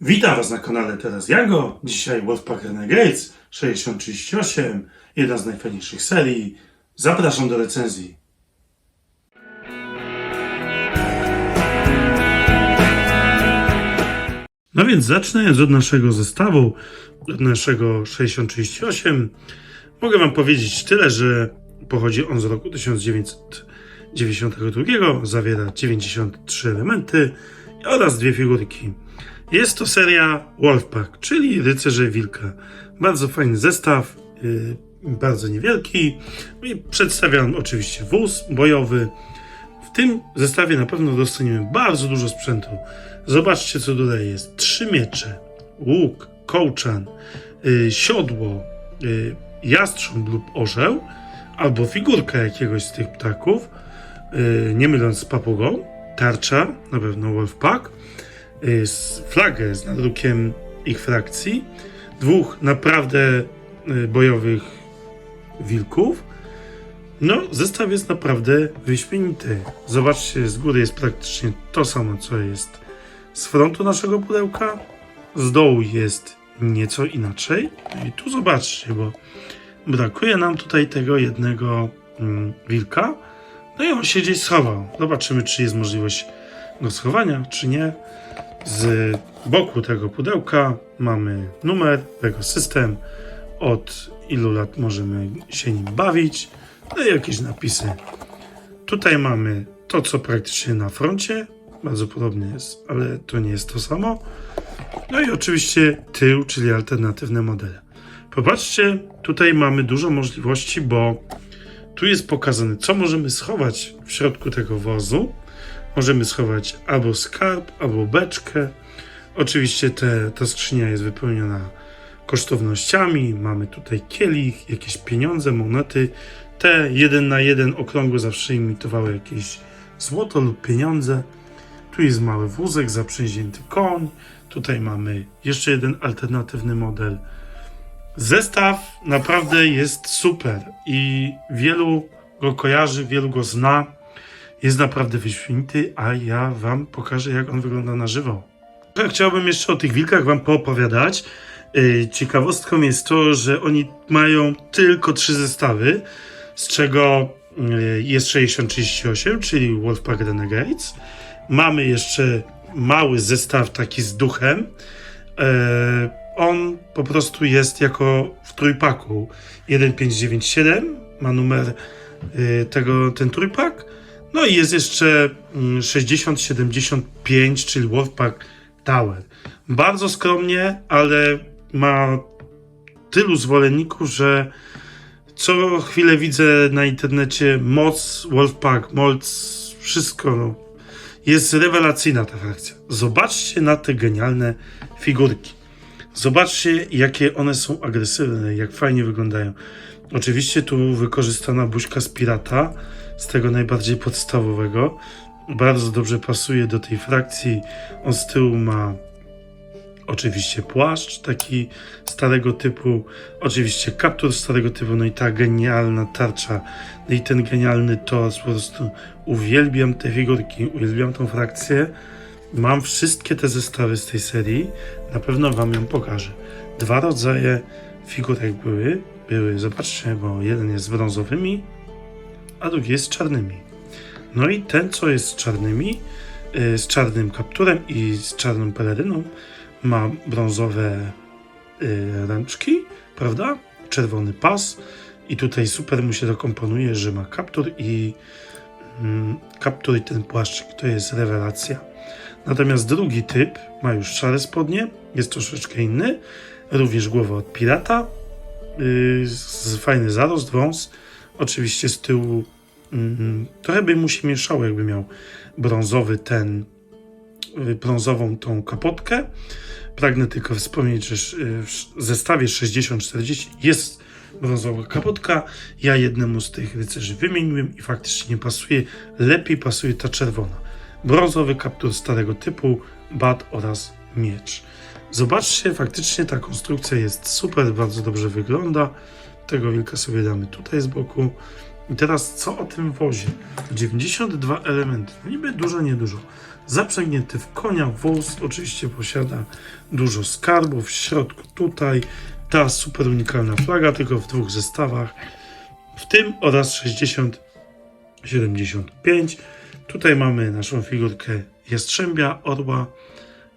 Witam Was na kanale Teraz Jago. Dzisiaj Wolfpack Renegades 6038, jedna z najfajniejszych serii. Zapraszam do recenzji. No więc zaczynając od naszego zestawu, od naszego 6038, mogę Wam powiedzieć tyle, że pochodzi on z roku 1992, zawiera 93 elementy oraz dwie figurki. Jest to seria Wolfpack, czyli Rycerze Wilka. Bardzo fajny zestaw, yy, bardzo niewielki. I przedstawiam oczywiście wóz bojowy. W tym zestawie na pewno dostaniemy bardzo dużo sprzętu. Zobaczcie, co tutaj jest. Trzy miecze, łuk, kołczan, yy, siodło, yy, jastrząb lub orzeł, albo figurka jakiegoś z tych ptaków, yy, nie myląc z papugą, tarcza, na pewno Wolfpack, z flagę z nadrukiem ich frakcji, dwóch naprawdę yy, bojowych wilków, no, zestaw jest naprawdę wyśmienity. Zobaczcie, z góry jest praktycznie to samo, co jest z frontu naszego pudełka. Z dołu jest nieco inaczej. No I tu zobaczcie, bo brakuje nam tutaj tego jednego mm, wilka. No i on się gdzieś schował. Zobaczymy, czy jest możliwość go schowania, czy nie. Z boku tego pudełka mamy numer, tego system, od ilu lat możemy się nim bawić, no i jakieś napisy. Tutaj mamy to, co praktycznie na froncie, bardzo podobnie jest, ale to nie jest to samo. No i oczywiście tył, czyli alternatywne modele. Popatrzcie, tutaj mamy dużo możliwości, bo tu jest pokazane, co możemy schować w środku tego wozu. Możemy schować albo skarb, albo beczkę. Oczywiście te, ta skrzynia jest wypełniona kosztownościami. Mamy tutaj kielich, jakieś pieniądze, monety. Te jeden na jeden okrągłe zawsze imitowały jakieś złoto lub pieniądze. Tu jest mały wózek, zaprzęźnięty koń. Tutaj mamy jeszcze jeden alternatywny model. Zestaw naprawdę jest super i wielu go kojarzy, wielu go zna. Jest naprawdę wyśmienity, a ja Wam pokażę, jak on wygląda na żywo. Ja Chciałbym jeszcze o tych wilkach Wam poopowiadać. Yy, Ciekawostką jest to, że oni mają tylko trzy zestawy, z czego yy, jest 6038, czyli Wolfpack Renegades. Mamy jeszcze mały zestaw taki z duchem. Yy, On po prostu jest jako w trójpaku 1597, ma numer tego, ten trójpak. No i jest jeszcze mm, 6075, czyli Wolfpack Tower. Bardzo skromnie, ale ma tylu zwolenników, że co chwilę widzę na internecie moc, Wolfpack, moc, wszystko. No. Jest rewelacyjna ta frakcja. Zobaczcie na te genialne figurki. Zobaczcie, jakie one są agresywne, jak fajnie wyglądają. Oczywiście tu wykorzystana buźka z pirata, z tego najbardziej podstawowego. Bardzo dobrze pasuje do tej frakcji. On z tyłu ma oczywiście płaszcz taki starego typu, oczywiście kaptur starego typu, no i ta genialna tarcza, no i ten genialny tors, po prostu uwielbiam te figurki, uwielbiam tą frakcję. Mam wszystkie te zestawy z tej serii, na pewno Wam ją pokażę. Dwa rodzaje figurek były, były, zobaczcie, bo jeden jest z brązowymi, a drugi jest z czarnymi. No i ten, co jest z czarnymi, y, z czarnym kapturem i z czarną peleryną, ma brązowe y, ręczki, prawda? Czerwony pas i tutaj super mu się to komponuje, że ma kaptur i mm, kaptur i ten płaszczyk, to jest rewelacja. Natomiast drugi typ ma już szare spodnie, jest troszeczkę inny, również głowa od pirata, yy, z fajny zarost, wąs, oczywiście z tyłu mm, trochę by mu się mieszało, jakby miał brązowy ten, y, brązową tą kapotkę. Pragnę tylko wspomnieć, że y, w zestawie 60-40 jest brązowa kapotka. Ja jednemu z tych rycerzy wymieniłem i faktycznie nie pasuje. Lepiej pasuje ta czerwona. Brązowy kaptur starego typu, bat oraz miecz. Zobaczcie, faktycznie ta konstrukcja jest super, bardzo dobrze wygląda. Tego wilka sobie damy tutaj z boku. I teraz co o tym wozie? 92 elementy. No niby dużo, niedużo. zaprzęgnięty w konia wóz. Oczywiście posiada dużo skarbów. W środku tutaj ta super unikalna flaga, tylko w dwóch zestawach. W tym oraz 60 75. Tutaj mamy naszą figurkę jastrzębia, orła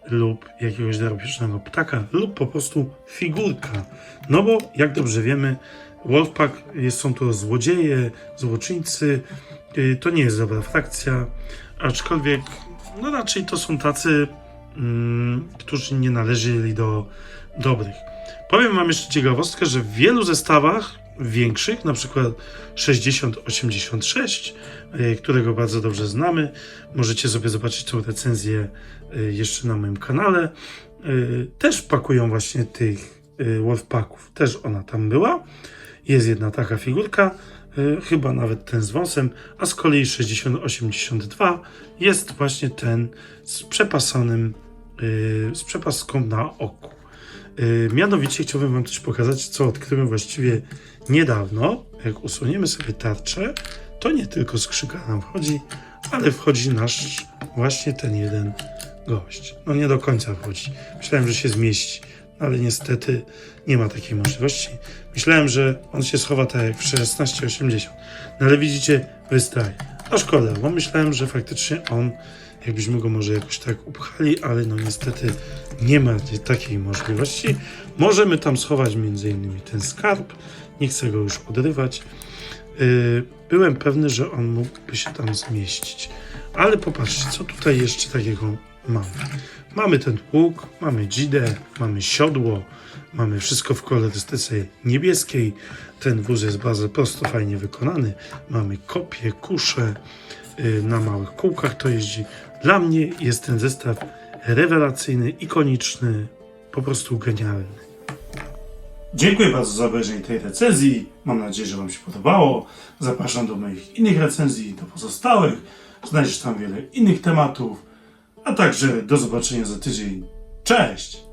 lub jakiegoś drapieżnego ptaka lub po prostu figurka. No bo jak dobrze wiemy, Wolfpack są to złodzieje, złoczyńcy. Yy, To nie jest dobra frakcja, aczkolwiek no raczej to są tacy, mm, którzy nie należeli do dobrych. Powiem Wam jeszcze ciekawostkę, że w wielu zestawach większych, na przykład 6086, y, którego bardzo dobrze znamy, możecie sobie zobaczyć tą recenzję y, jeszcze na moim kanale, y, też pakują właśnie tych Wolfpacków. Też ona tam była. Jest jedna taka figurka, chyba nawet ten z wąsem, a z kolei 6082 jest właśnie ten z przepasanym, z przepaską na oku. Y, Mianowicie chciałbym Wam coś pokazać, co odkryłem właściwie niedawno. Jak usuniemy sobie tarczę, to nie tylko skrzynka nam wchodzi, ale wchodzi nasz właśnie ten jeden gość. No nie do końca wchodzi. Myślałem, że się zmieści, ale niestety nie ma takiej możliwości. Myślałem, że on się schowa tak jak w 1680, no ale widzicie, wystaje. A szkoda, bo myślałem, że faktycznie on, jakbyśmy go może jakoś tak upchali, ale no niestety nie ma takiej możliwości. Możemy tam schować między innymi ten skarb. Nie chcę go już odrywać. Yy, Byłem pewny, że on mógłby się tam zmieścić. Ale popatrzcie, co tutaj jeszcze takiego mamy. Mamy ten łuk, mamy dzidę, mamy siodło, mamy wszystko w kolorystyce niebieskiej. Ten wóz jest bardzo prosto, fajnie wykonany. Mamy kopie, kusze, yy, na małych kółkach to jeździ. Dla mnie jest ten zestaw rewelacyjny, ikoniczny, po prostu genialny. Dziękuję bardzo za obejrzenie tej recenzji. Mam nadzieję, że Wam się podobało. Zapraszam do moich innych recenzji, do pozostałych. Znajdziesz tam wiele innych tematów. A także do zobaczenia za tydzień. Cześć!